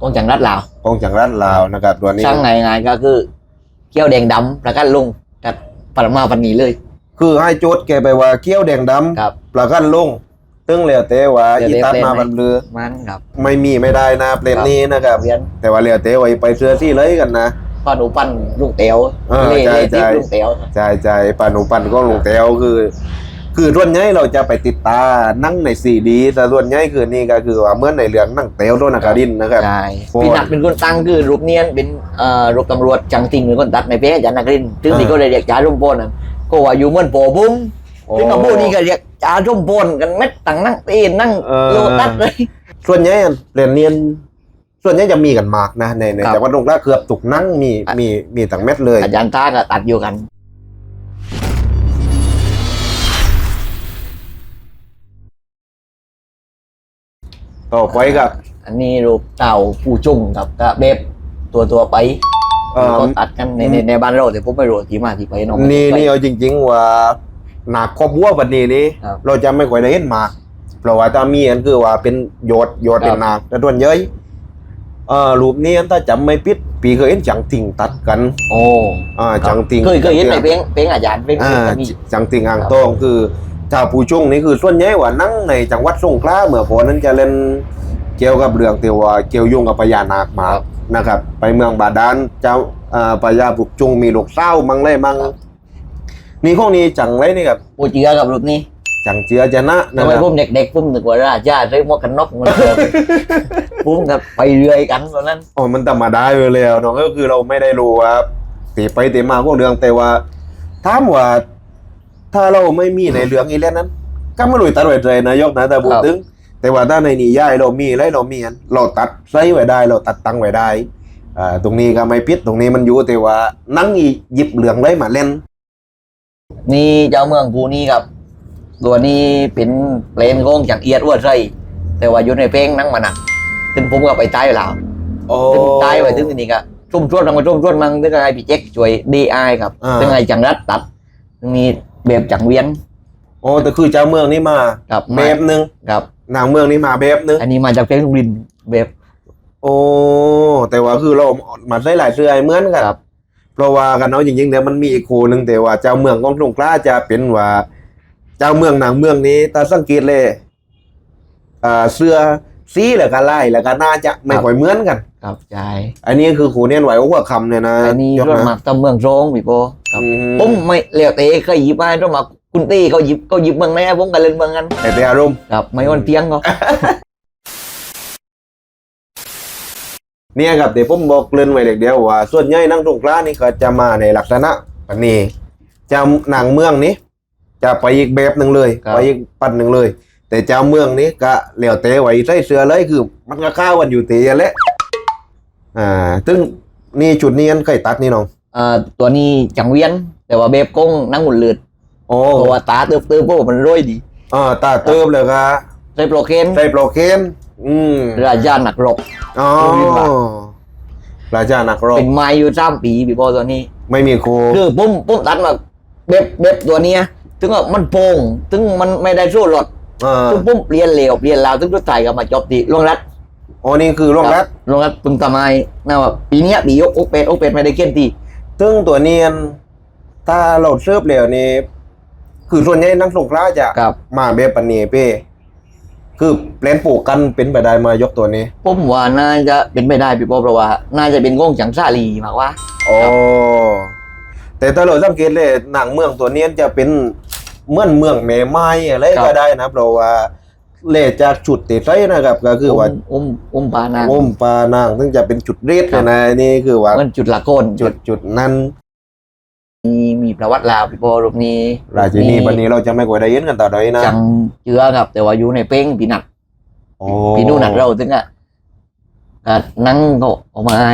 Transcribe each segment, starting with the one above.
กองจังรัดลาวกองจังรัฐลาวนะครับตัวนี้ช่างไงไงก็คือเกี้ยวแดงดำประกันลุงกับปรมาปันนีเลย คือให้โจทย์แกไปว่าเกี้ยวแดงดำครับประกันลงตึ้งแล้วแต่ว่าเดี๋ยวอีตัดเดี๋ยวมาเดี๋ยวบันเรือมันครับ ไม่มีไม่ได้นะเปลนนี้นะครับเรียนแต่ว่าแล้วแต่ว่าไปเสื้อที่เลยกันนะป้าหนูปั้นลุงเต๋วเออเล่ใช่เล่ทิพใช่ย์ลุงเต๋วใช่ใช่ปานุปันก็ลงแถวคือ คือส่วนใหญ่เราจะไปติดตานั่งในซีดีแต่ส่วนใหญ่คือนี่ก็คือว่าเหมื่อนในเรื่องนั่งเตวโดนอากาดินนะครับ ใช่โอ้ย พี่นัทเป็นคนตั้งคือรูปเนียนเป็นเอ่อรูปตำรวจจังติงเป็นคนตัดในเพจจันนักรินทร์ถึงอ่านี่ก็เลยเรียกจ่ารุ่มโปนนะก็ว่าอยู่เหมือนโปบุ้มถึงมาพูดนี่ก็เรียกจ่ารุ่มโปนกันเม็ดตั้งนั่งตีนนั่งเออ โลตัดเลย ส่วนใหญ่เรียนเนียนส่วนใหญ่จะมีกันมากนะในในครับจังหวัดตรงกลางเกือบตุกนั่งมีมีมีต่างเม็ดเลย อาจารย์ตาก็ตัดอยู่กัน ต่อไปกับอันนี้รูปเต่าผู้จุ่งกับกระเบบตัวตัวไปเอ่อเขาตัดกันในในในบ้านเราแต่ผมไม่รู้ที่มาที่ไปเน้อง นี่นี่เอาจริง ๆ ว่าหนักครอบวัววันนี้นี่ครับเราจะไม่ค่อยได้เห็นมากเพราะว่าถ้ามีอันคือว่าเป็นโยดโยดครับ เป็นหนักแต่ส่วนเยอะเอ่อรูปนี้อันถ้าจำไม่ผิดปีเคยเห็นจังติงตัดกันโอ้อ่าจังติงเคยเคยเห็นในเพลงเพลงอาจารย์เพลงอ่าเพลงมี จังติงอ่างทองคือ ชาวผู้จุงนี่คือส่วนใหญ่ว่านั่งในจังหวัดสงขลาเมื่อก่อนนั้นจะเล่นเกี่ยวกับเรื่องเตียวว่าเกี่ยวโยงกับพญานาคมานะครับ ไปเมืองบาดาลเจ้าอ่าพญาผู้จุงมีลูกเศร้ามังเลยมังนี่ข้องนี้จังไรนี่กับผู้เจือกับรูปนี้จังเจือจะนะนะทำคไมรับผมเด็กๆผมนึกว่าราชาใส่หมวกกันน็อกมันเกิดผมกับไปเรื่อยกันตอนนั้นอ๋อมันธรรมดาอยู่แล้วเนาะก็คือเราไม่ได้รู้ว่าตีไปตีมาพวกเรื่องแต่ว่าถามว่า ถ้าเราไม่มีในเรื่องอีเล่นนั้น ก็ไม่รู้ตัดไว้เลยนายกนะแต่พูดถึง แต่ว่าถ้าในนิยายเรามีอะไรเรามีอันเราตัดไซไว้ได้ เราตัดตังไว้ได้อ่าตรงนี้ก็ไม่พิษตรงนี้มันอยู่แต่ว่านั่งอีหยิบเหลืองเลยมาเล่น นี่เจ้าเมืองกูนี่ครับ ตัวนี้เป็นเพลงของจากเอียดอ้วนไรแต่ว่าอยู่ในเพลงนั่งมาหนักถึงผมก็ไปตายไปแล้วโอ้ถึงตายไปถึงที่นี่ก็ชุ่มชวนทางมาชุ่มชวนมั่งถึงไอ้พี่เจ๊กช่วยดีไอครับอ่าถึงไอ้จังรัดตัดถึงนี้ แบบจังเวียนโอ้แต่คือเจ้าเมืองนี่มาครับแบบหนึ่งครับนางเมืองนี่มาแบบหนึ่งอันนี้มาจากเพลงลุงรินแบบโอ้แต่ว่าคือเรามาใช้หลายเสื้อเหมือนกันครับเพราะว่ากันเนาะจริงๆเนี่ยมันมีอีกโคหนึ่งแต่ว่าเจ้าเมืองของสงขลาจะเป็นว่าเจ้าเมืองหนังเมืองนี้ตาสังเกตเลยอ่าเสื้อ สีแล้วก็ลายแล้วก็น่าจะไม่ค่อยเหมือนกัน ครับใช่อันนี้คือครูเนี่ยนไหวหัวคำเนี่ยนะอันนี้ยกรถนะมาตำเมืองโรงพี่โปครับอืมผมไม่เลี้ยวเตะเคยหยิบมาต้องมาคุณตีเขาหยิบเขาหยิบเมืองไหนผมก็เล่นเมืองกันแต่แต่อารมณ์ครับไม่วันเพียงเขาเนี่ยครับเดี๋ยวผมบอกเกรินไว้เด็กเดียวว่า ส่วนใหญ่นักสงขลานี่ก็จะมาในลักษณะอันนี้เจ้าหนังเมืองนี้ จะไปอีกแบบหนึ่งเลย ไปอีกปันหนึ่งเลย แต่เจ้าเมืองนี้ก็เหลียวเตะไว้ใส่เสื้อเลยคือ มันก็ข้าวกันอยู่เตะแหละอ่าซึ่งนี่จุดนี้อันเคยตัดนี่น้องอ่าตัวนี้จังเวียน แต่ว่าแบบกงนั่งหุ่นเลือดโอ้เพราะว่าตาเติบเติบเพราะว่ามันร่อยดีอ่าตาเติมเลยครับใส่โปรเคนใส่โปรเคนอืมราชาหนักรบอ๋อดูดิว่ะราชานักรบเป็นไม้อยู่สามปีพี่โปตัวนี้ ไม่มีครูคือผมผมตัดมาแบบแบบตัวเนี้ยถึงว่ามันโป่งถึงมันไม่ได้สู้รถอ่าถึงผมเปลี่ยนเหลวเปลี่ยนลาวถึงทุกไทยก็มาจบที่โรงรัฐอ๋อนี่คือร่องรัดโรงรัฐปึงตะไมนะว่าปีเนี้ยปียกโอเป็ดโอเป็ดไม่ได้เก้นทีซึ่งตัวเนียนถ้าเราเสิร์ฟแล้วนี่คือส่วนใหญ่นักสงขลาจะครับมาแบบปันนี้เป้คือแปลนปลูกกันเป็นไปได้มายกตัวนี้ผมว่าน่าจะเป็นไปได้พี่โปเพราะว่า น่าจะเป็นกงจังซาลีมากกว่าโอ้แต่ถ้าเราสังเกตเลยหนังเมืองตัวเนี้ยจะเป็น เหมือนเมืองแม่ไม้อะไรครัก็บได้นะเพราะว่าเลจากจุดติดไรนะครับ ก็คือว่าอุ้มอุ้มปานาอมปลานางซึ่งจะเป็นจุดเรศเลยนะนี่คือว่ามันจุดละโกนจุดจุดนั้นมีมีประวัติลาวพี่โปรูปนี้ราชินีวันนี้เราจะไม่ค่อยได้ยินกันต่อไปนะจังเจือครับ แต่ว่าอยู่ในเป้งปีหนักโอ้ปีนู่นหนักเราถึงอะก็นั่งก็ออกมาให้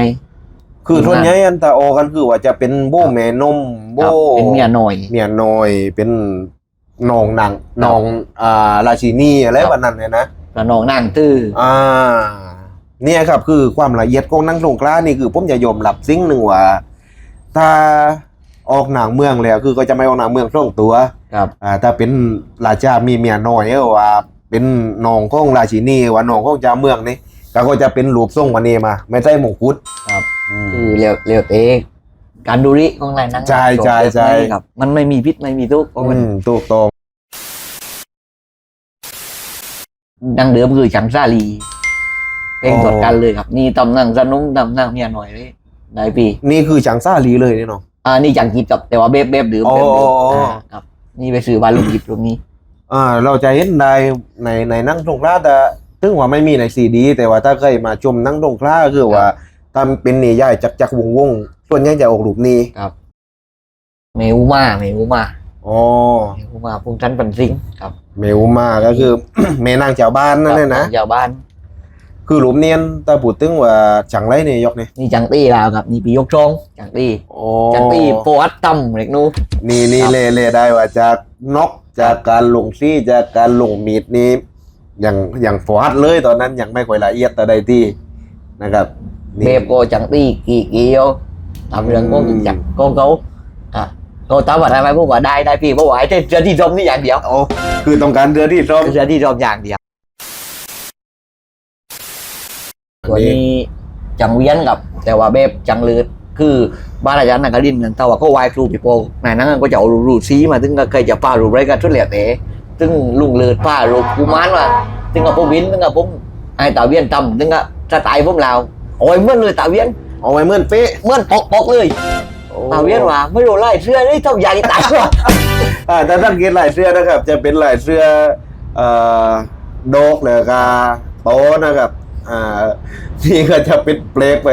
คือส่วนใหญ่อันตาโอกันคือว่าจะเป็นโบแม่นมโบครับเป็นเมียหน่อยเมียน้อยเป็น นองนางนองอ่าราชินีอะไรครับแบบนั้นเนี่ยนะระนองนั่งตื้ออ่าเนี่ยครับคือความละเอียดของหนังสงกรานต์นี่คือผมจะยอมรับสิ่งหนึ่งว่าถ้าออกหนังเมืองแล้ว คือก็จะไม่ออกหนังเมืองส่องตัวครับอ่าถ้าเป็นราชามีเมียน้อยก็ว่า เป็นน้องของราชินีว่าน้องของเจ้าเมืองนี่ก็จะเป็นรูปทรงวันนี้มา ไม่ใช่มงกุฎครับอืมคือเรียวเรียวเตะ การดูริของอะไรนั่งใช่ใช่ใช่ ครับ มันไม่มีพิษไม่มีทุกข์เพราะมันอืมถูกต้องดังเดิมคือจังซาลีเพลงสดกันเลยครับ นี่ตำนั่งสนุงตำนั่งเมียหน่อยเลยได้ปี นี่คือจังซ่าลีเลยนี่เนาะ อ่านี่จังกิดกับแต่ว่าเบบเบบดื่มอ๋อเบบดื่มอ๋ออ่าครับ นี่ไปซื้อบานลูกกิดตรงนี้ อ่า เราจะเห็นได้ในในหนั่งตรงคลาแต่ถึงว่าไม่มีในซีดี แต่ว่าถ้าเคยมาชมหนั่งตรงคลาก็คือว่าทำเป็นนี่ย่ายจักจักวงวงๆ ส่วนใหญ่จะออกรูปนี้ครับเมอุมาเมอุมาอ๋อเมอุมาพงชันปันซิงครับ เมวมาก็คือ แม่นางเจ้าบ้านนั่นเลยนะชาวบ้าน คือรูปเนียนแต่พูดถึงว่าจังไรนี่ยกนี่นี่จังตี้ลาวครับนี่ปียกชงจังตี้โอ้จังตี้โปวัดตั้มเล็กนู้นี่นี่ครับเล่เล่ได้ว่าจากนกจากการลงซี่จากการลงมีดนี้อย่างอย่างฟอดเลยตอนนั้นยังไม่ค่อยละเอียดแต่ใดที่นะครับนี่เบบโกจังตี้กี่เกียว ทำเรื่องโกงจังโกงเขาอะเขาตามว่าทำไมพวกว่าได้ได้พี่เพราะว่าไอ้เจ้าที่ชมนี่อย่างเดียวโอ้คือต้องการเรือที่ส้มเจ้าที่ชมอย่างเดียวตัวนี้จังเวียนกับ แต่ว่าเบบจังลืดคือบ้านอาจารย์นักลินทร์นั่นแต่ว่าก็วายครูปีโป้ในนั้นก็จะเอารูซีมาถึงก็เคยจะป้ารูปไรกันชุดเหลี่ยเตะซึ่งลุงเลือดป้ารูปกุมารมาถึงกับผมวินถึงกับผมไอ้ตาเวียนตำถึงกับสไตล์ผมลาวโอ้ยเหมื่อนเลยตาเวียน เอาไว้เหมื่อนเป๊ะเหมื่อนปอกปอกเลยตาเวียนว่าไม่รู้ไล่เสื้อนี่ต้องใหญ่ตายว่ะอ่าถ้าสังเกตลายเสื้อนะครับ จะเป็นลายเสื้อเอ่อโดกเลยกาโตนะครับอ่านี่ก็จะเป็นเปลกไป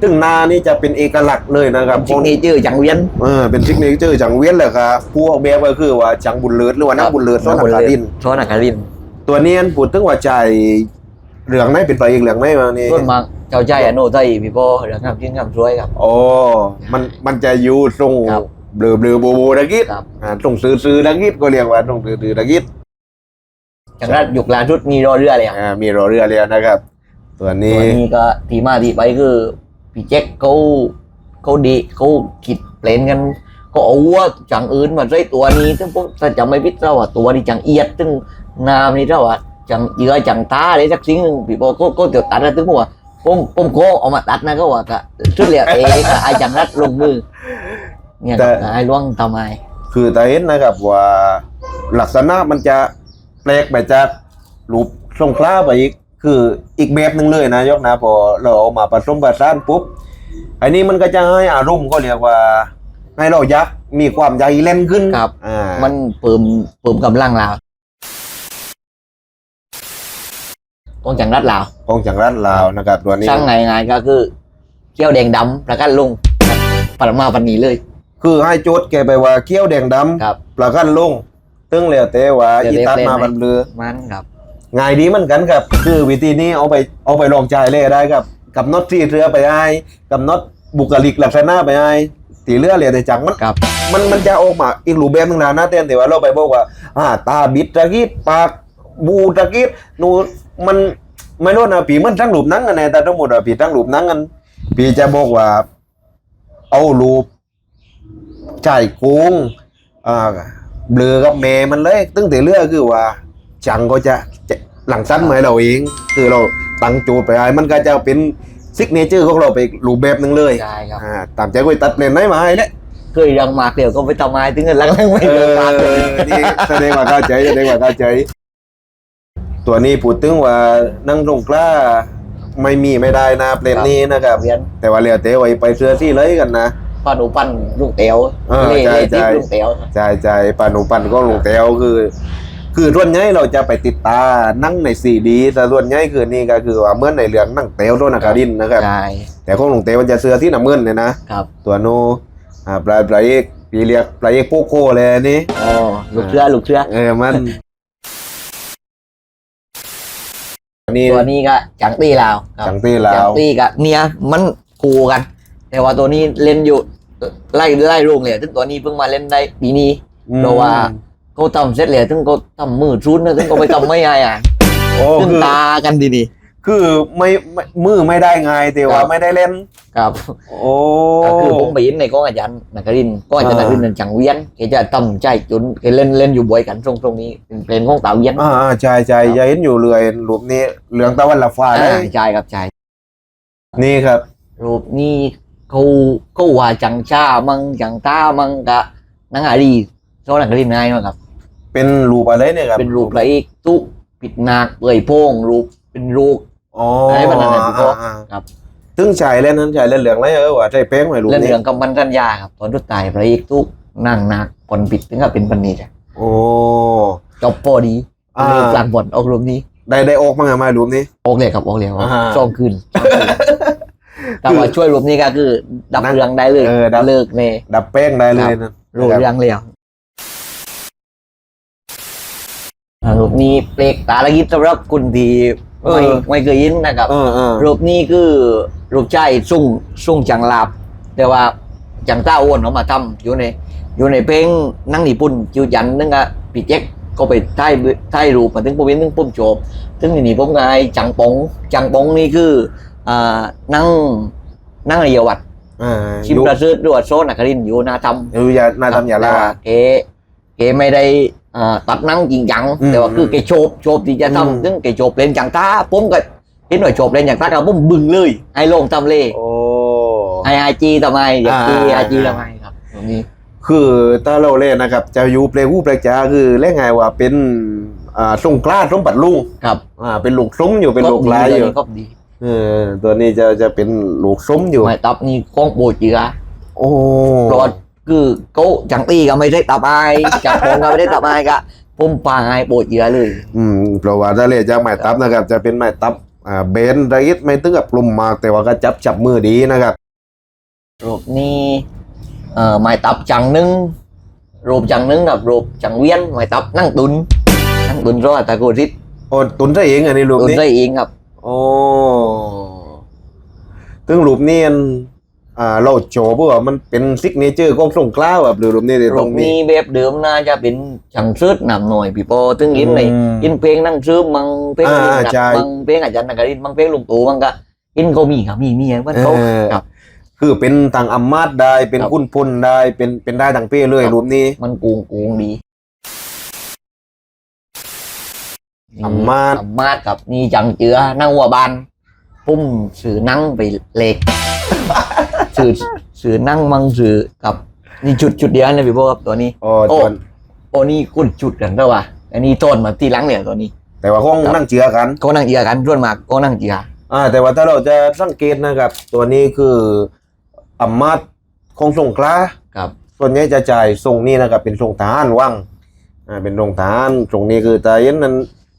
ซึ่งหนานี่จะเป็นเอกลักษณ์เลยนะครับจิกนี่ชื่อจังเวียนเออเป็นซิกเนเจอร์จังเวียนเลยครับผู้ออกแบบก็คือว่าจังบุญเลิศหรือว่านักบุญเลิศซ้อนอาคาดินซ้อนอาคาดิน ตัวนี้อันพูดถึงว่าใจ เหลืองไหนเป็นไปอีกเหลืองไหนมานี่ส่วนมากเจ้าใจอโนไทยพี่โป้เรื่องคำกินคำช่วยครับ โอ้มันมันจะอยู่ตรงครับเบลอเบลอโบโบตะกี้ครับ อ่าตรงซื้อซื้อตะกี้ก็เรียกว่าตรงซื้อซื้อตะกี้จังนั้นยุคลาชุดมีรอเรือเลยครับอ่ามีรอเรือเรียนะครับ ตัวตันี้วนี้ก็ที่มาที่ไปคือพี่แจ็คเขาเขาดีเขาคิดเปลี่ยนกัน ก็เอาวัวจังอื่นมาใส่ตัวนี้ซึ่งผมถ้าจำไม่ผิดเราว่าตัวนี้จังเอียดซึ่งน้ำนี่เราว่า จังเยือจังตาอะไรสักสิ่งหนึ่งพี่บอกก็ก็เดี๋ยวตัดแล้วถึงผมว่าผมผมโกเอามาตัดนะก็ว่าก็ชุดเหลียเองก็ไอ้จังรัดลงมือ เนี่ยครับไอ้ล่วงทำไมคือแต่เห็นนะครับว่าลักษณะมันจะแปลกไปจากรูปทรงคล้าไปอีก คืออีกแบบหนึ่งเลยนะยกนะพอเราเอามาผสมผสานปุ๊บอันนี้มันก็จะให้อารมณ์ก็เรียกว่า ให้เรายักษ์มีความใหญ่เล่นขึ้นครับ อ่า มันเปิมเปิมกำลังเรา กองจังรัดลาวของจังรัดลาวนะครับตัวนี้สร้างไงไงก็คือเกี้ยวแดงดำประกันลุงปัดมาปันนี้เลย คือให้โจทย์แกไปว่าเขี้ยวแดงดำครับประกันลงตึงแล้วแต่ว่าเดี๋ยวอีตัดเล่นมาไหมบันเบือมันครับง่ายดีเหมือนกันครับ คือวิธีนี้เอาไปเอาไปลองใจายเลยได้ครับกับน็อตที่เรือไปให้กับน็อตบุคลิกลักษณะไปให้ตีเรือเลยแต่จังมันครับมันมันจะออกมาอีกรูปแบบหนึงนะนะเต้นแต่ว่าเราไปบอกว่าอ่าตาบิดตะกี้ปากบูตะกี้นู มันไม่รู้นะผีมันทั้งรูปหนังกันแน่แต่ทั้งหมดอะผีทั้งรูปหนังกันผีจะบอกว่า เอารูปใจายโกงอ่าเบลอกับแม่มันเลยตั้งแต่เรื่องคือว่า จังก็จะจะหลังสั้นเหมือนเราเอง คือเราตั้งโจทย์ไปให้มันก็จะเป็นซิกเนเจอร์ของเราไปอีกรูปแบบหนึ่งเลยใช่ครับอ่าตามใจก็ไปตัดเลนไหนมาให้เนี่ยเคยยังมากเดี๋ยวก็ไปทำไมถึงเงินลังๆไม่เอเลิกอปากเลยนี่แสดงว่าเข้าใจแสดงว่าเข้าใจ ตัวนี้พูดถึงว่านั่งตรงกล้าไม่มีไม่ได้นะเปลนนี้นะครับเวียน แต่ว่าเรียวเตะไว้ไปเสื้อที่เลยกันนะป้าหนูปั้นลุงเต๋วเออเล่ใช่เล่ใช่ทิพย์ลุงเต๋วใจใจปานุปันก็ลงแถวคือ คือส่วนใหญ่เราจะไปติดตานั่งในซีดีแต่ส่วนใหญ่คือนี่ก็คือว่าเมื่อในเรื่องนั่งเตวโดนอาการินนะครับใช่แต่ของหลวงเตวมันจะเสื้อที่น้ำเงินเนี่ยนะครับตัวโนอ่าปลายปลายเอกปีเรียกปลายเอกโปโคเลยอันนี่อ๋อลูกเชือลูกเชือเออมัน อันนี้ ตัวนี้ก็จังตี้ลาวครับจังตี้ลาว จังตี้กับเนี่ยมันคู่กัน แต่ว่าตัวนี้เล่นอยู่ไล่ไล่ลุงเลยถึงตัวนี้เพิ่งมาเล่นได้ปีนี้เพราะว่าเขาทำเสร็จแล้วถึงเขาทำมือชุนนะถึงเขาไปทำไม่ไงอะโอ้ถึงคือตากันดีดี คือไม่ไม่มือไม่ได้ไงแต่ว่าครับ ไม่ได้เล่น ครับ โอ้ ก็คือผมไปยินในกองอาจารย์นักรินทร์ก็อาจารย์นักรินทร์นั่นจังเวียนแกจะทำใจจุนแกเล่นเล่นอยู่บ่อยกันตรงตรงนี้เป็นเพลงของตาเวียน อ่าอ่าใช่ใช่ครับ จะเห็นอยู่เลยรูปนี้เหลืองตะวันละฟ้าเลอ่ายใช่ครับใช่นี่ครับ รูปนี้เขาเขาว่าจังชามังจังตามังกะนังอารีโซนักรินทร์ง่ายมากครับ เป็นรูปอะไรเนี่ยครับเป็นรูปไรตุปิดนาคเปื่อยโพงรูปเป็นรูป อ๋อไอ้บรรณาธิการอ่าอ่าครับ ถึงชายเล่นนั้นชายเล่นเหลืองไรเออว่าใจเป้งไหมรูปเล่นนี้เรื่องกำมันกัญญาครับตอนทุดตายพระเอกตุนั่งนาคผลปิดถึงกับเป็นปันนี้จ้ะโอ้จบพอดีอ่าเลยกลางบอลออกรูปนี้ได้ได้ออกมาไงมารูปนี้ออกเลยครับออกเลยครับอ่าช่องคืนช่องคืนแต่ว่าช่วยรูปนี้ก็คือ ดับนั่งเรื่องได้เลยเออดับ เลิกเลยดับเป้งได้เลยนะรูปเรื่องแล้วอ่ารูปนี้เปลกตาละยิบสำหรับคุณที่ ไม่ไม่เคยยินนะครับ เออเออรูปนี้คือรูปใจสุ่งสุ่งจังลาบ แต่ว่าจังต้าอ้วนเขามาทำอยู่ในอยู่ในเพลงนั่งญี่ปุ่นจิวจันนึงอะพี่แจ็คก็ไปถ่ายถ่ายรูปมาถึงผมเห็นถึงผมโจบถึงทีนี้ผมก็ไอ้จังปองจังปองนี่คืออ่านั่งนั่งเรียวัดอ่าชิมประเสริฐด้วยโซนอัครินทร์อยู่หนาทำอยู่อย่าน่าทำอย่าลา แต่ว่าเกเกไม่ได้อ่า ตัดนั่งจริงจังอืมแต่ว่าคือเกโชบโชบที่จะอืมทำถึงเกโชบเล่นจังตาผมก็เห็นหน่อยโชบเล่นอย่างตากับผมบึงเลยไอ้โลงทำเลยโอ้ไอไอจีทำไมอยากจีอ่าไอจีทำไมครับตรงนี้คือถ้าเราเล่นนะครับจะอยู่เพลงผู้เพลงจ้าคือเล่นไงว่าเป็นอ่าทรงกล้าทรงปัดลุงครับอ่าเป็นลูกซุ้มอยู่เป็นลูกลายอยู่ก็ดีเออตัวนี้จะจะเป็นลูกซุ้มอยู่ไม่ตับนี่กล้องโบจีระโอ้เพราะว่า คือเขาจังตีก็ไม่ได้ตับไอจังโปงก็ไม่ได้ตับไอก็ผมปาไอโบจีระเลย อืมเพราะว่าถ้าเล่นจากไม้ตับนะครับ จะเป็นไม้ตับอ่าเบนไรท์ไม่ตึงกับกลุ่มมากแต่ว่าก็จับจับมือดีนะครับรูปนี้เอ่อไม้ตับจังนึงรูปจังนึงกับรูปจังเวียนไม้ตับนั่งตุน นั่งตุนรอดตะโกริดโอ้ตุนซะเองอันนี้รูปตุนนี้ได้เองครับ โอ้ถึงรูปนี้อัน อ่าเราโจเพื่อว่ามันเป็นซิกเนเจอร์ของสงกล้าแบบหรือรูปนี้ที่ตรูรงปนี้ นี้แบบเดิมน่าจะเป็นจังซื้อหนำหน่อยพี่ปอถึงยินในอืมยินเพลงนั่งซื้อมังเพลงอ่าลิงหนักใช่มังเพลงอาจารย์นักการินมังเพลงลุงตู่มังก็ยินเขามีครับมีมีอย่างว่าเขาเออ ครับ คือเป็นทางอำมาตย์ได้เป็นครับ คุณพลได้เป็นเป็นได้ทั้งเป้เลยครับรูปนี้มันกูงกูงดีอำมาตย์อำมาตย์กับนี่จังเจือนั่งหัวบานปุ้มสื่อนั่งไปเหล็ก สื่อสื่อนั่งมังสื่อกับนี่จุดจุดเดียวนะพี่โบครับตัวนี้อ๋อโอ้จนโอ้นี่กุดจุดกันเปล่าวะอันนี้ต้นมาที่หลังเนี่ยตัวนี้ แต่ว่าห้องครับนั่งเจือกันก็นั่งเจือกันส่วนมากก็นั่งเจืออ่าแต่ว่าถ้าเราจะสังเกตนะครับ ตัวนี้คืออำมาตย์ของสงขลาครับ ส่วนใหญ่จะจ่ายทรงนี้นะครับ เป็นทรงทหารว่างอ่าเป็นทรงทหารทรงนี้คือตาเย็นนั้น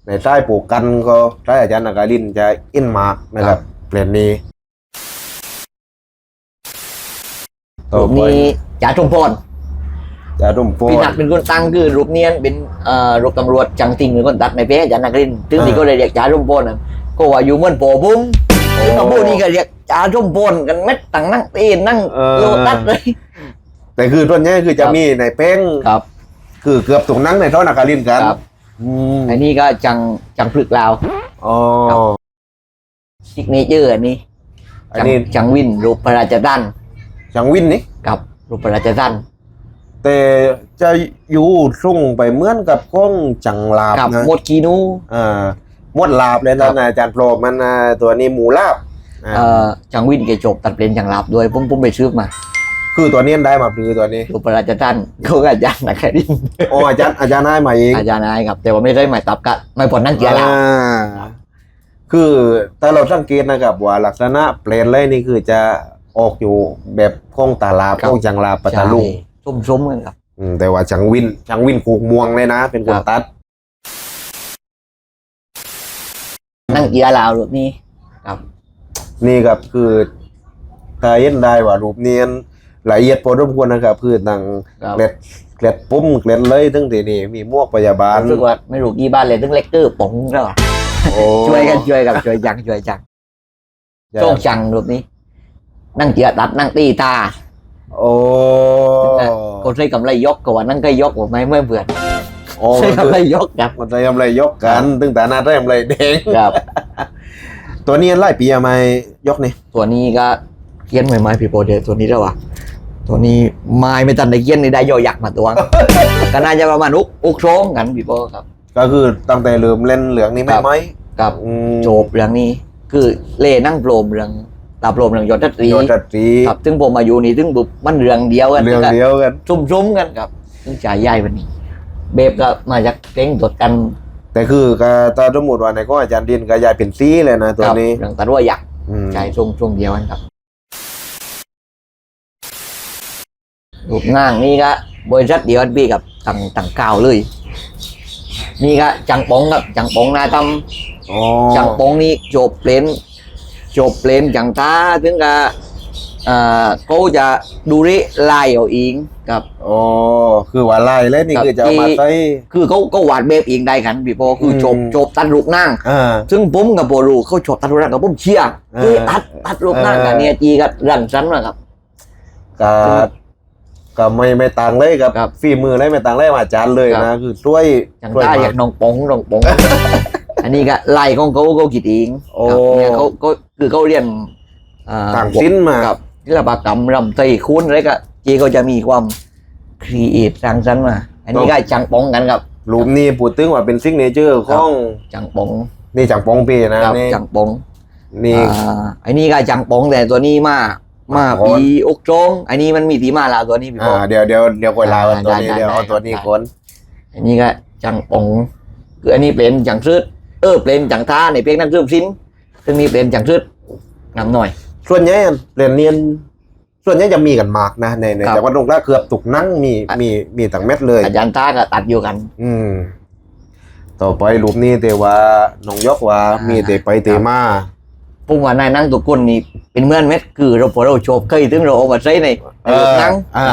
ในใต้ปลูกกันก็ใต้อาจารย์นากาลินจะอินมาร์กนะครับเปลี่ยนนี้ รูปนี้จ่าชุมพรจะรุ่มโฟพี่นัทเป็นคนตั้งคือรูปเนียนเป็นเอ่อรูปตำรวจจังติงเป็นคนตัดในเพจอาจารย์นักเรียนถึงที่ก็เลยเรียกจ่าชุมพรน่ะก็ว่าอยู่เหมือนโปบุ้มถึงมาพูดนี่ก็เรียกจ่าชุมพรกันเม็ดตั้งนั่งตีนนั่งเออโลตัดเลยแต่คือส่วนใหญ่คือจะครับมีในเป้งครับ คือเกือบตรงนั่งในท่อนากาลินกันครับอืมอันนี้ก็จังจังพลึกลาวอ๋อครับซิกเนเจอร์อันนี้ อันนี้จังวินรูปพระราชดัน จังวินนี่กับรูปพระราชดันแต่จะอยู่ส่งไปเหมือนกับข้องจังลาบกับนะหมดกีนูอ่าหมดลาบเลยครันะบอาจารย์โปรมันอ่าตัวนี้หมูลาบอ่าเอ่อจังวินเกจบตัดเปลี่ยนจังลาบด้วยผมผมไปซื้อมาคือตัวนี้ได้มาคือตัวนี้รูปพระราชดันก็อาจารย์นักเรียนอ๋ออาจารย์อาจารย์ให้มาเองอาจารย์นายครับ แต่ว่าไม่ได้หมายตับกะไม่ผลนั่งเกียร์แล้วอ่าคือถ้าเราสังเกตนะครับว่าลักษณะเปลี่ยนเลยนี่คือจะ ออกอยู่แบบข้องตาลาบครับข้องจังลาบปัตตาลุงส้มๆกันครับอืมแต่ว่าจังวินจังวินคูกม่วงเลยนะ เป็นคนครับตัด นั่งเกียร์ลาวรูปนี้ครับ นี่ครับคือถ้าเห็นได้ว่ารูปเนียนละเอียดพอสมควรนะครับคือหนังครับเกล็ดเกล็ดปุ้มเกล็ดเลยตั้งแต่นี่มีหมวกพยาบาลรู้สึกว่าไม่รู้กี่บ้านเลยถึงเล็กเกอร์ป๋องแล้วอะโอ้ช่วยกันช่วยกับช่วยจังช่วยจังจะโชคจังรูปนี้ นั่งเกียร์ตัดนั่งตีตา โอ้ก็ใช้กำไรยกกว่านั่งก็ยกกว่าไม่ไม่เบื่อโอ้ใช้มันคืกำอไรยกครับมันจะทำอะไรยกกันตั้งแต่หนาได้ทำอะไรเด้งครับ ตัวนี้ไล่ปีอะไม่ยกนี่ตัวนี้ก็เขียนใหม่ๆพี่โปรเดตัวนี้แล้ววะตัวนี้ไม้ไม่ตันได้เขียนในได้ยอยักษ์มาตัวก็น่าจะประมาณอุกอุกโชงกันพี่โปรครับ ก็คือตั้งแต่เริ่มเล่นเหลืองนี่ไม่ครับไหมกับอืมโจบเรื่องนี้ คือเล่นั่งโปรมเรื่อง ตาโปรมเรื่องยอดทัตรีโยตรีครับซึ่งผมมาอยู่นี่ซึ่งบุบมันเรื่องเดียวกันเรื่องเดียวกันซุ่มๆกันครับซึ่งจ่ายใหญ่วันนี้ เบบก็มาจากเก่งตรวจกัน แต่คือก็ถ้าสมมติว่าในก็อาจารย์ดินก็ยายเป็นซีเลยนะตัวกับนี้เรื่องตะรั่วยักษ์อืมใช่ช่วงช่วงเดียวกันครับรูปง่างนี่ก็บริษัทเดียวกันพี่กับต่างต่างเก่าวเลยนี่ก็จังปองครับจังปองนาทอ๋อำจังปองนี่จบเพลน จบเพลนจังท้าถึงกับอ่าเขาจะดูริไล่เอาเองครับอ๋อคือว่าไล่เล่นนี่ครับคือจะเอามาที่ใช้คือเขาก็วาดแบบเองได้กันพี่พอคืออมจบจบตัดลูกนั่งอ่าซึ่งผมกับโบรูเขาจบตัดลูกนั่งกับผมเชียร์เออคือตัดตัดลูกนั่งกับเออเนี่ยจีกับรังสันนะครับก็ก็ไม่ไม่ต่างเลยกับครับฝีมือเลยไม่ต่างเลยกับอาจารย์เลยครันะบคือช่วยอย่างช่วยตาอมากยากน้องปองน้องปอง อันนี้ก็ไล่ของเขาเขาคิดเองโอ้ ครับเนี่ยเขาเขาคือเขาเรียนอ่าต่างสิ้นมา กับศิลปกรรมรำไทยคุ้นอะไรก็จีเขาจะมีความครีเอทสร้างสรรค์มาอันนี้ก็จังปองกันครับ รูปนี้พูดถึงว่าเป็นซิกเนเจอร์ของจังปองนี่จังปองปีนะครับนี่จังปองนี่ อ่าอันนี้ก็จังปองแต่ตัวนี้มามามาก่อน ปีอกโจงอันนี้มันมีตีมาลาวตัวนี้พี่บอ่าอกเดี๋ยวเดี๋ยวเดี๋ยวก่อนลากันตัวนี้ได้ได้เดี๋ยวเอาได้ตัวนี้ได้ก่อนอันนี้ก็จังปองคืออันนี้เป็นจังซึด เออเป็นจังท่าในเพลงนั่งเครื่องสิ้นซึ่งนี่เป็นจังซึดนำหน่อย ส่วนใหญ่เรียนเนียน ส่วนใหญ่จะมีกันมากนะในในครับจังหวัดตรงกล้าเกือบตุกนั่งมีอะมีมีต่างเม็ดเลยอาจารย์ท่าก็ตัดอยู่กัน อืมต่อไปรูปนี้แต่ว่าน้องยกว่าอ่ามีมีแต่ไปเตมาผมว่านายนั่งตัวกุนนี่เป็นเหมื่อนเม็ดคือเราพอเราโชบเคยถึงเราเอามาใช้ในในรถนั่งอ่า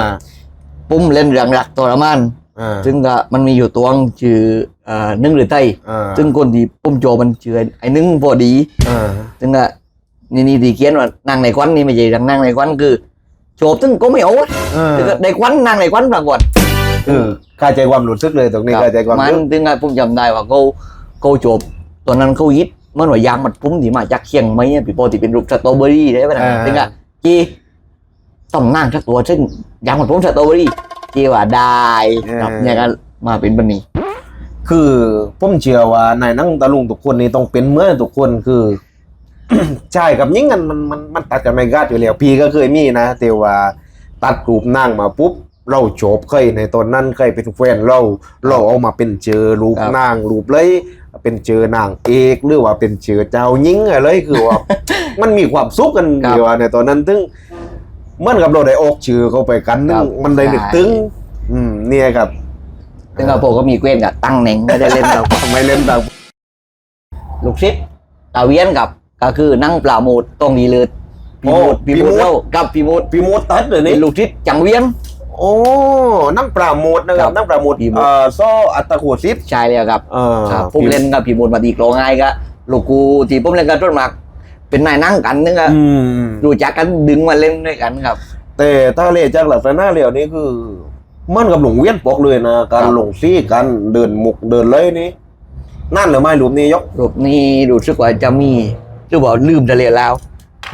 ปุ้มเล่นเรื่องรักทรมานอ่า ซึ่งก็มันมีอยู่ตัวงชื่อเอ่อนึ่งหรือไต้อ่าซึ่งคนที่ปุ้มโจมันชื่อไอ้นึ่งพอดีอ่าซึ่งก็นี่นี่ที่เขียนว่านั่งในควันนี่ไม่ใช่นั่งในควันคือ โจบซึ่งก็ไม่เอาอะอ่าแต่ก็ในควันนั่งในควันปรากฏคือเข้าใจความรู้สึกเลยตรงนี้เข้าใจความมัรู้นสึกถึงก็ผมจำได้ว่าเขาเขาโจบตอนนั้นเขาฮิตมันว่ายางมัดพุ่มที่มาจากเชียงใหม่อะพี่โปที่เป็นรูปสตรอเบอรี่ได้ไหมนะถึงก็จีต้องนั่งสักตัวซึ่งยางมัดพุ่มสตรอเบอรี่ จีว่าได้ครับเนี่ยก็มาเป็นบันนี้คือผมเชื่อว่าในหนั่งตะลุงทุกคนนี่ต้องเป็นเหมื่อนทุกคนคือ ใช่กับยิ่งกันมันมันมันตัดกันไม่กาดอยู่แล้วพี่ก็เคยมีนะแต่ว่าตัดกรูปนั่งมาปุ๊บ เราโจบเคยในตอนนั้นเคยเป็นแฟนเรา เราเอามาเป็นเจอรูปครับ นางรูปเลย เป็นเจอนางเอกหรือว่าเป็นเจอเจ้าหญิงอะไรคือว่า มันมีความสุขกันครับเดียวในตอนนั้นถึง เหมื่อนกับเราได้ออกชื่อเข้าไปกันนึครังบมันได้นึกใช่ถึงอืมเนี่ยครับซึ่งก็ผมก็มีเกวนกับตั้งเหน่งไม่ได้เล่นเราทำไมเล่นตามลูกศิษย์ตาเวียนกับก็คือนั่งปลาโมดตรงนี้เลยพี่มูดพี่มูดเล่ากับพี่มูดพี่โมดตัดเลยเป็นี่นลูกศิษย์จังเวียน โอ้น้ำปลาโมดนะคครัรับบน้ำปลาโมดพี่โมดเอ่อโซ่อัตตะโขดซิปชายเลยครับเออครับผมเล่นกับพี่มูดมาตีกลองง่ายก็ลูกกูที่ผมเล่นกับต้นหมาก เป็นนายนั่งกันนึงก็อืมรู้จักกันดึงมาเล่นด้วยกันครับ แต่ถ้าเล่จากหลักษณะเรียวนี่คือ มันกับหลงเวียนปกเลยนะการครับหลงซี่กันเดินหมุกเดินเลยนี่นั่นหรือไม่รูปนี้ยกรูปนี้รู้สึกว่าจะมีหรือว่าลืมทะเลแล้ว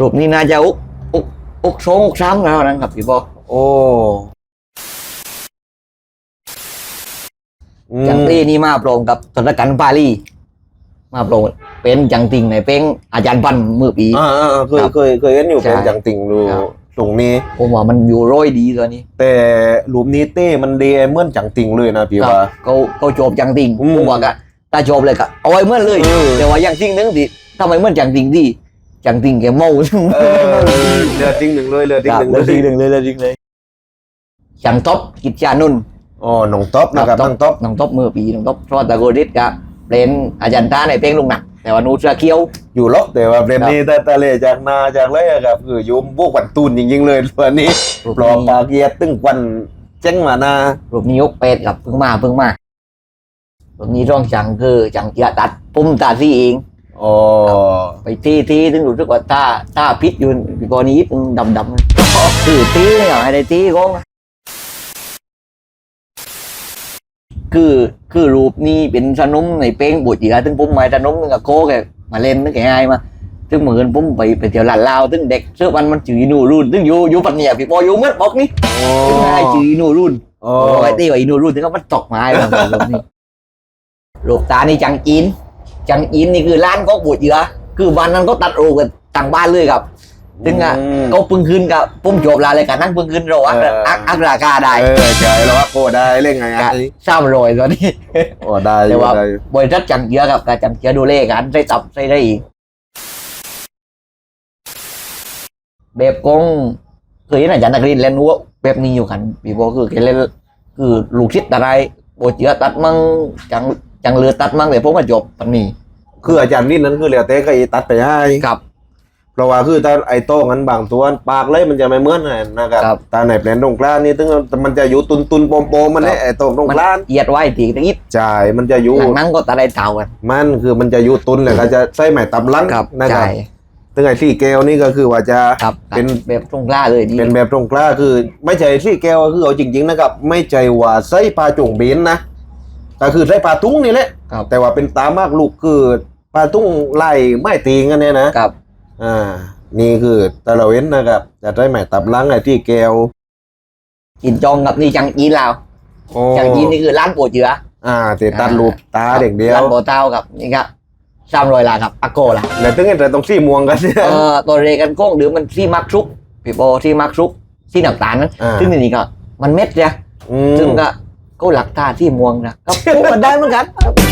รูปนี้น่าจะอุกอุกอุกสองอุกสามแล้วนะครับพี่บอกโอ้อืมจังตีนี่มาโปรงกับตนกันปาลี มาโปรงเป็นจังติงในเป้งอาจารย์พันธ์มือปีอ่าอ่าเคยครับเคยเคยเห็นอยู่ใช่เป็นจังติงดูครับ ตรงนี้ ผมว่ามันอยู่ร้อยดีตัวนี้แต่รูปนี้เต้มันเดเหมือนจังติงเลยนะพี่ครับว่า เขาเขาโจบจังติงอืมผมว่าก็ตาโจบเลยก็เอาไว้เหมื่อนเลย เออ แต่ว่าอย่างจริงนึงที่ทำไมเหมื่อนจังติงที่จังติงแกเมาเออเรือจริงหนึ่งเลยเรือจริงครับหนึ่งเลยเลจริยงหนึ่งเลยเลยจริงเลยจังท็อปกิจจานุนอ๋อน้องท็อปนะครับน้องท็อปน้องท็อปมือปีน้องท็อปเพราะว่าตะโกดิสกั บเป็นอาจารย์ตาในเพลงลุงหนัก แต่ว่านูเสือเขียว อยู่ล็อกแต่ว่าเบรนนี้แต่ตะเลจากนาจากเลยอะครับคืออยุมพวกวันตูนจริงๆเลยตัวนี้รูปปลอมนี้ปากเยียดตึ้งควันเจ้งมานารูปนี้ยกเป็ดกับเพิ่งมาเพิ่งมารูปนี้ร่องจังคือจังจะตัดปุ่มตาซี่เองอ๋อไปที่ที่ถึงรู้สึกว่าตาตาพิษอยู่กรณีดำดำๆคือตีเนี่ยไอ้ได้ตีก็ คือคือรูปนี้เป็นสนุมในเพลงบุตรจีราถึงปุ่มไม้สนุมนึงกับโคแกมาเล่นนึกง่ายมาซึ่งเหมือนผมไปไปเที่ยวลาดลาวซึ่งเด็กเสื้อวันมันจือหนูรุ่นซึ่งอยู่อยู่ปันเนี่ยพี่ปออยู่เมื่อบอกนี่โอ้ซึ่งให้จือหนูรุ่นโอ้โอ้ยตีว่าอีหนูรุ่นถึงก็มันตกไม้แบบนี้ลูกตานี่จังจีนจังจีนนี่คือร้านก็ปวดเยอะคือวันนั้นก็ตัดโอกันต่างบ้านเลยครับ ซึ่งอะมก็ปึงขึ้นกับปุ้มจบลาเลยกันนั่งปึงขึ้นเราอักเอออัอักอักราคาได้เออใช่แล้วว่าโอ้ได้เล่นไงอะสามรอยตอนนี้ โอ้ได้อแต่ยู่ว่า ได้อยู่บริษัทจังเยอะกับการจังเยอะดูเลกันใช้ตับใช้ได้อีกแบบกงเคยเห็นอาจารย์นักเรียนเล่นรู้ว่าแบบนี้อยู่กันพี่บอกคือแกเล่นคือลูกชิดอะไรโบเจือตัดมั่งจังจังเรือตัดมั่งแต่ผมก็จบปันนี้คืออาจารย์นี่นั้นคือเหลียวเต้ก็อีตัดไปให้ครับ เพราะว่าคือถ้าไอ้โต้งนั้นบางตัวปากเลยมันจะไม่เหมือนกันนะครับครับ ตาไหนแปลนตรงกลางนี่ถึงมันจะอยู่ตุนตุนๆโปมโปมๆมันเนี่ยไอ้โต้งตรงมันกลางเอียดไว้ตีตะกี้ใช่มันจะอยู่ หลังนั้นก็ตัดได้เท่ากัน มันคือมันจะอยู่ตุนเลยก็จะใส่ไหมตำลังครับนะครับใช่ถึงไอ้ที่แก้วนี่ก็คือว่าจะครับเป็นแบบตรงกล้าเลยดี เป็นแบบตรงกล้าคือ ไม่ใช่ที่แก้วคือเอาจริง ๆ นะครับ ไม่ใช่ว่าใส่ปลาจงเบนนะก็คือใส่ปลาตุ้งนี่แหละครับ แต่ว่าเป็นตามากลูกคือปลาตุ้งไล่ไม่ตีกันเนี่ยนะ ครับ อ่า นี่คือตะละเว้นนะครับ จะได้ไหมตับล้างไอ้ที่แก้วกินจองกับนี่จังจีนลาวโอ้จังจีนนี่คือร้านโปวดเจืออ่าเตตัดรูปตาเด็กเดียวร้านโปวเต้ากับนี่ครับสามรอยลาครับอาโกล่ะแล้วตึงเห็นแต่ตรงซี่ม่วงกันเนี่ยเออตัวเรกันโก้งหรือมันที่มักชุกพี่โบที่มักชุกที่หนักตาลนั้นอ่าซึ่งนี่ก็มันเม็ดเนี่ยอืมซึ่งก็ก็หลักตาที่ม่วงนะก็พูดกันได้เหมือนกัน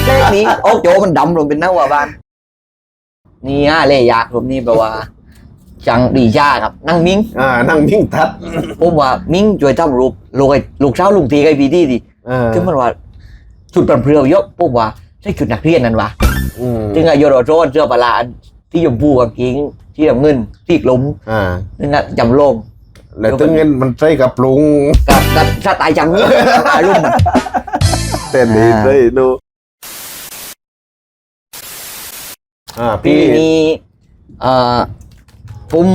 เลขนี้โอ้โจมันดำลงเป็นนักว่าบ้าน นี่ฮะเลยยากผมนี่แปลว่าจังดีจ้าครับนั่งมิ้งอ่านั่งมิ่งทัดผมว่ามิ้งช่วยทำรูปลูกไอ้ลูกเช้าลุงทีไอ้พีดีดิอ่าถึงมันว่าจุดเปลี่ยนเยอะผมว่าใช่จุดนักเรียนนั่นวะอืมถึงอายุโรโจนเสื้อปลาอันที่ยมพูกับกิ้งที่น้ำเงินที่กลมอ่านึงอะจำลง แล้วตึงเห็นมันใส่กับปรุงกับกับสไตล์จังเงี้ยอารมณ์เต้นดีอ่าเลยดู อ่าปีพี่นี้เอ่อผม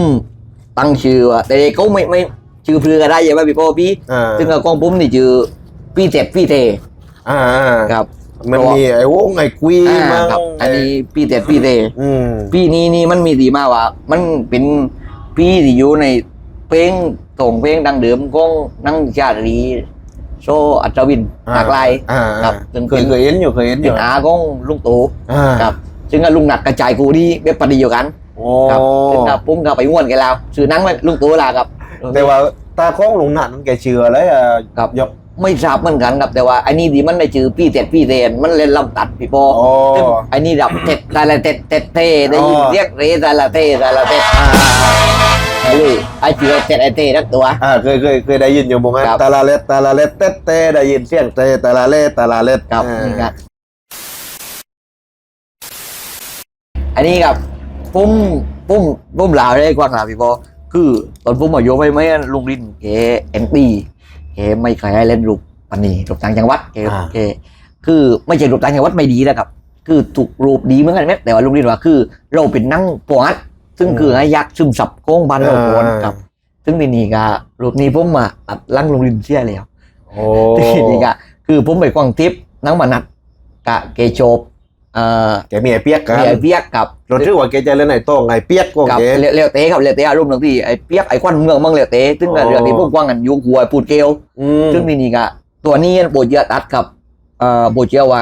ตั้งชื่อว่าแต่เขาไม่ไม่ชื่อเพื่อก็ได้ยังไหมพี่พ่อพี่อ่าซึ่งกับกองผมนี่ชื่อพี่เจ็ดพี่เทอ่าครับมันมีไอ้วงไอ้กุยอ่ามั้งครับอันนี้พี่เจ็ดพี่เทอืมปีนี้นี่มันมีดีมากว่า มันเป็นปีที่อยู่ในเพลงส่งเพลงดังเดิมของนังชาลีโซอัศวินหลากหลาย อ่าครับซึ่งเคยเคยเห็นอยู่เคยเห็นอเป็ยู่นอาของลุงตู่อ่าครับ ซึ่งก็ลุงหนักกระจายกูที่เว็บปฏิอยู่กันโอ้ครับซึ่งก็ปุ้มก็ไปง่วนกันแล้วสื่อนั่งไว้ลุงตู่ลาครับ แต่ว่าตาคล้องหลงหนันแกเชื่อเลยอะครับ ยก ไม่ทราบเหมือนกันครับแต่ว่าไอ้นี่ดีมันได้ชื่อพี่เต็ดพี่เทนมันเล่นลำตัดพี่โปโอ้ ซึ่งไอ้นี่ดับเต็ดแต่ละเต็ดเต็ดเทได้ยินอ๋อเรียกเรแต่ละเทแต่ละเต็ดอ่าไอ้นี่ไอ้ชื่อเต็ดไอ้เททั้งตัว อ่าเคยเคยเคยได้ยินอยู่มงอะครับ ตาลาเล็ดตาลาเล็ดเต๊ดเต้ได้ยินเสียงเต้ตาลาเล็ดตาลาเล็ดครับอ่านี่ครับ อันนี้ครับปุ้มปุ้มปุ้มลาวได้กว้างลาวพี่โปคือตอนปุ้มอายุไม่ไม่ลุงรินเกเอ็นปีเกไม่เคยให้เล่นรูปปันนี้รูปต่างจังหวัดเกเกคือไม่ใช่รูปต่างจังหวัดไม่ดีนะครับ คือถูกรูปดีเหมือนกันไหมแต่ว่าลุงรินว่าคือ เราเป็นนั่งปวดซึ่งคือให้ยักษ์ซึมซับโค้งบันเราปวดครับ ซึ่งทีนี้ก็รูปนี้ผมมาตัดลังลุงรินเสียแล้วโอ้ทีนี้ก็คือผมไปกวางทิพย์นั่งมานัดกะเกโจบ เอ่อแกมีไอ้เปียกกันมีไอ้เปียกกับเราชื่อว่าแกจะเล่นไอ้โต้งไอ้เปียกก็กับแกเลี้ยวเตะครับเลี้ยวเตะอารมณ์หนึ่งที่ไอ้เปียกไอ้ควันเมืองมั่งเลี้ยวเตะซึ่งก็อ๋อเรื่องที่พวกกว้างกันอยุหัวปูดเกลียวอืมซึ่งทีนี้ก็ตัวนี้โบเจียตัดกับเอ่อโบเจียว่า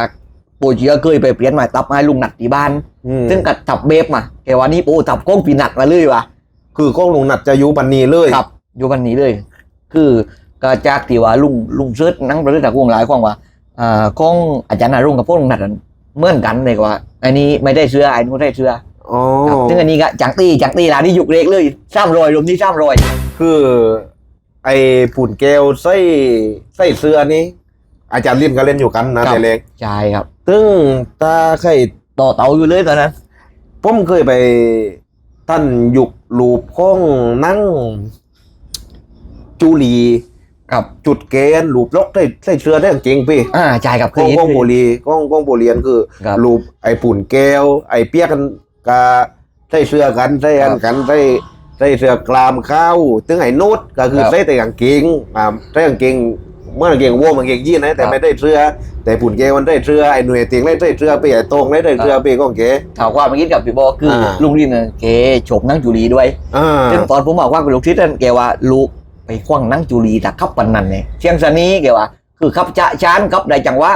โบเจียเคยไปเปลี่ยนหมายตับมาให้ลุงหนัดที่บ้านอืมซึ่งก็ทับเบฟมาแกว่านี่โอ้ทับก้องปีนัดมาเลยว่ะคือก้องหลงหนัดจะอยู่ปันนีเลยครับอยู่กันนี้เลย คือก็จากที่ว่าลุงลุงเชิดนั่งประเทศตะกวงหลายความว่าอ่าของอาจารย์นารุ่งกับพวกลุงนัดนั้น เหมือนกันเลยว่า อันนี้ไม่ได้เชื้ออันนี้ไม่ได้เชื้ออ๋อครับซึ่งอันนี้ก็จังตีจังตีร้านนี้ยุกเล็กเลยซ้ำรอยรวมที่ซ้ำรอยคือ ไอ้ปุ่นแก้วไส้ไส้เสื้อนี้ อาจารย์เล่นก็เล่นอยู่กันนะแต่เล็กใช่ครับตึ้งตาไข่ต่อเตาอยู่เลยตอนนั้นผมเคยไปท่านยุกลูปข้องนั่งจูลี ครับจุดเกณฑ์ลูปลกได้ใส่เสื้อได้กางเกงพี่อ่าใช่ครับเคก้ยองเห็นก้องโบลีก้องก้องโบเลียนคือครับลูปไอ้ปุ่นแก้ว ไอ้เปียกกันกาใส่เสื้อกันใส่อันกันใส่ใส่เสื้อกลามข้าวตึงไอ้โน้ตก็คือครับใส่แต่กางเกงอ่าใส่กางเกงเมื่อเก่งโว้มันเก่งยี่นะแต่ครับไม่ได้เสื้อแต่ปุ่นเกมันได้เสื้อไอ้หน่วยเตียงได้ได้เสื้อไปไอ้โตงได้ได้เสื้อไปของเกถามความเมื่อกี้กับพี่โบคืออา ลุงดินน่ะแกโฉบนั่งจุลีด้วยอ่า ซึ่งตอนผมบอกว่ากับลูกทิศนั่นแกว่าลูก ไปคว้างนั่งจุลีแต่ขับปันนันเนี่ยเชียงสนีแกว่าคือขับจะชานขับได้จังหวะ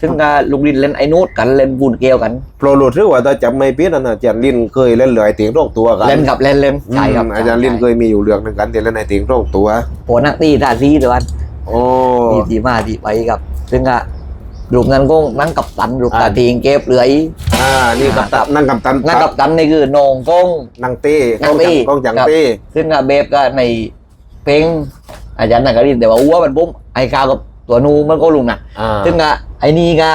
ถึงกับลุงดินเล่นไอ้นูดกันเล่นบุญเกลียวกันโปรโลดหรือว่าถ้าจำไม่ผิดนะอาจารย์ลินเคยเล่นเหลือไอ้เตียงร่องตัวกันเล่นกับเล่นเล่นใช่ครับอืมอาจารย์ลินเคยมีอยู่เรื่องหนึ่งกันที่เล่นไอ้เตียงร่องตัวโผนักตีท่าซีตัวนั้นโอ้ที่ที่มาที่ไปกับซึ่งก็รูปนั้นก็นั่งกับตันรูปตาทีงเก็บเหลือยอ่านี่กับตันนั่งกับตันนั่งกับตันนี่คือโหนงกงนั่งเต้นั่งเต้กล้องจังครับเต้ซึ่งก็เบบก็ใน เพลงอาจารย์นักการินแต่ว่าอ้วมันปุ๊บไอ้ข้าวกับตัวนูมันก็ลุงน่ะอ่าซึ่งก็ไอ้นี่ก็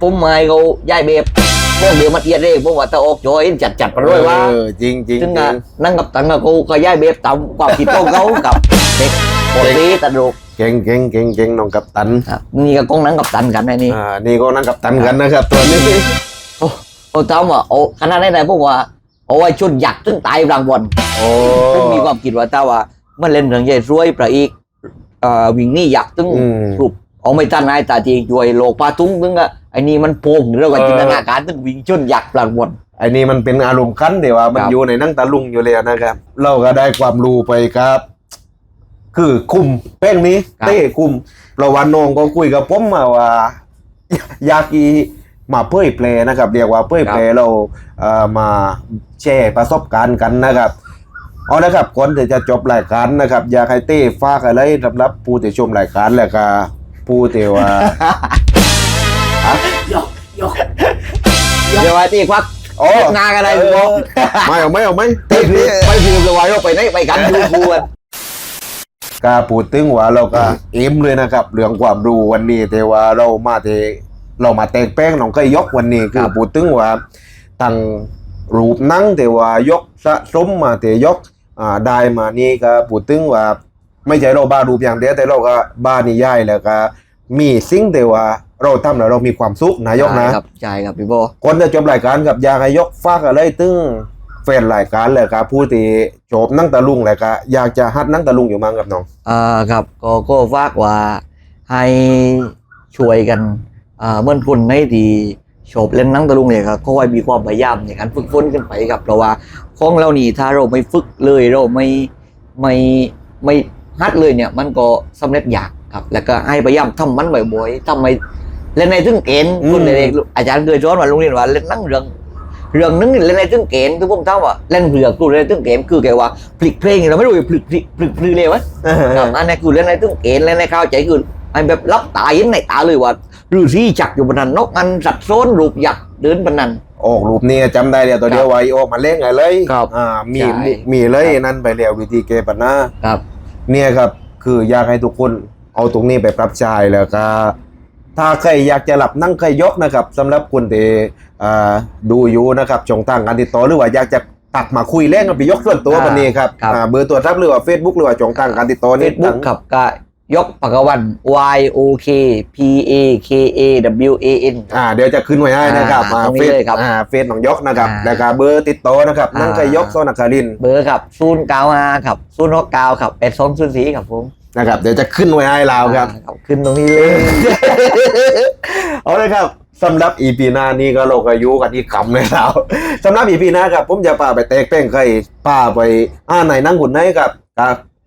ปุ๊บไม้เขาย้ายเบบพวกเดียวมาเทียดเร่พวกว่าตะออกจอยจัดจัดๆไปด้วยว่า เออจริงจริงซึ่งจก็ริงนั่งกับตันกับกูก็ย้ายเบบตามความคิดของเขากับเด็กปกติตลกเก่งเก่งเก่งเก่งน้องกับตันครับนี่ก็กงนั่งกับตันกันไอ้นี่ อ่านี่ก็นั่งกับตันกันนะครับตัวนี้ โอ้ตามว่าโอ้ขนาดไหนๆพวกว่าเอาไว้ชุดหยักษ์ซึ่งตายรางวัลโอ้ซึ่งมีความคิดว่าถ้าว่า มันเล่นเรื่องใหญ่รวยประอีกเอ่อวิ่งหนี่หยักษ์ซึ่งอืม รูปเอาไม่ทันนายตาจริงช่วยโลกปาตุ้งซึ่งอะไอ้นี่มันโป่งเรื่องว่าจินตนาการซึ่งวิ่งชนหยักษ์รางวัลไอ้นี่มันเป็นอารมณ์คันเดี๋ยวว่ามันครับ อยู่ในหนั่งตาลุงอยู่แล้วนะครับ เราก็ได้ความรู้ไปครับ คือคุมแป้งนี้เต้คุมเราวันน้องก็คุยกับผมมาว่า อยากอีมาเผยแพร่นะครับ เรียกว่าเผยแพร่เราเอ่อมาแชร์ประสบการณ์กันนะครับ เอาละครับก่อนที่จะจบรายการนะครับ อยากให้เต้ฝากอะไรสำหรับผู้ที่ชมรายการแล้วก็ผู้ที่ว่าเดี๋ยวว่าที่ควักโอ้งานอะไรเออบอกไม่เอาไม่เอาไม่ไม่คือไม่คือจะไว้ว่าไปไหนไปกันดูกูอะกาพูดถึงว่าเราก็เอ็มเลยนะครับ เรื่องความรู้วันนี้แต่ว่าเรามาเทเรามาแต่งแป้งน้องก็ยกวันนี้คือพูดถึงว่าตั้ง รูปหนั่งแต่ว่ายกสะสมมาแต่ยกอ่าได้มานี่ก็พูดถึงว่าไม่ใช่เราบ้ารูปอย่างเดียวแต่เราก็บ้านิยายแล้วก็มีสิ่งแต่ว่าเราทำแล้วเรามีความสุขนายกนะใช่ครับใช่ครับพี่โบคนจะจบรายการกับอยากให้ยกฝากอะไรตึงแฟนรายการเลยครับผู้ที่จบนั่งตะลุงเลยครับอยากจะฮัดนั่งตะลุงอยู่มั้งกับน้องอ่าครับก็ก็ฝากว่าให้ช่วยกันอ่าเมื่อคนในดี โฉบเล่นหนังตะลุงเนี่ยครับก็ไว้มีความพยายามในการฝึกฝนกันไปครับเพราะว่าของเรานี่ถ้าเราไม่ฝึกเลยเราไม่ไม่ไม่ฮัดเลยเนี่ยมันก็สำเร็จยากครับ แล้วก็ให้พยายามทำมันบ่อยๆทำไมเล่นในถึงเกณฑ์อืมคนเด็กๆอาจารย์เคยสอนว่าโรงเรียนว่าเล่นหนังเรื่องเรื่องนึงเล่นในถึงเกณฑ์คือผมถามว่าเล่นเรือกูเล่นในถึงเกณฑ์คือแกว่าพลิกเพลงเราไม่รู้จะพลิกพลิกพลิกพลิกเลยวะครับอันนี้คือเล่นในตึ้งเกณฑ์เล่นในข้าวใจคือไอ้แบบรับตาเห็นในตาเลยว่า ฤาษีจักอยู่บนนั้นนกอันสัตว์โซนรูปยักษ์เดินบนนั้น ออกรูปนี้จำได้เดียวตัวเดียวไว้ออกมาเล่นไงเลยครับอ่ามีใช่มีมีเลยนั่นไปแล้ววิธีแก้ปัญหาครับ เนี่ยครับ คืออยากให้ทุกคนเอาตรงนี้ไปปรับใช้แล้วก็ถ้าใครอยากจะหลับนั่งใครยกนะครับสำหรับคนที่อ่าดูอยู่นะครับช่องทางการติดต่อหรือว่าอยากจะตักมาคุยเล่นกับพี่ยกส่วนตัวอ่าวันนี้ครับครับ อ่าเบอร์ตัวรับหรือว่า Facebook หรือว่าช่องทางการติดต่อเฟนี่ซบุ๊กครับก็ ยกปากกวัน Y O K P A K A W A N อ่าเดี๋ยวจะขึ้นไว้ให้นะครับอ่าตรงนี้เฟซเลยครับอ่าเฟซน้องยกนะครับอ่าแล้วก็เบอร์ติดต่อนะครับนั่งใครยกโซนคารินทร์เบอร์ครับศูนย์เก้าห้าครับศูนย์หกเก้าครับแปดสองศูนย์สี่ครับผมนะครับเดี๋ยวจะขึ้นไว้ให้เราครับอ่าขึ้นตรงนี้เลยเอาเลยครับสำหรับ EP หน้านี้ก็เราก็อยุกันที่คำเลยเราสำหรับ EP หน้าครับผมจะพาไปเตะแป้งใครป้าไปอ่าไหนนั่งหุ่นไหนครับก็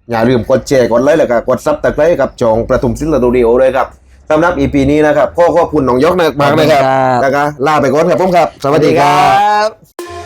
อย่าลืมกดแชร์กดไลค์แล้วก็กดซับตะไคร้กับจองประทุมศิลป์สตูดิโอเลยครับสำหรับ EP นี้นะครับขอขอบคุณน้องยกนะมากนะครับครับแล้วก็ลาไปก่อนครับผมครับ สวัสดีครับบ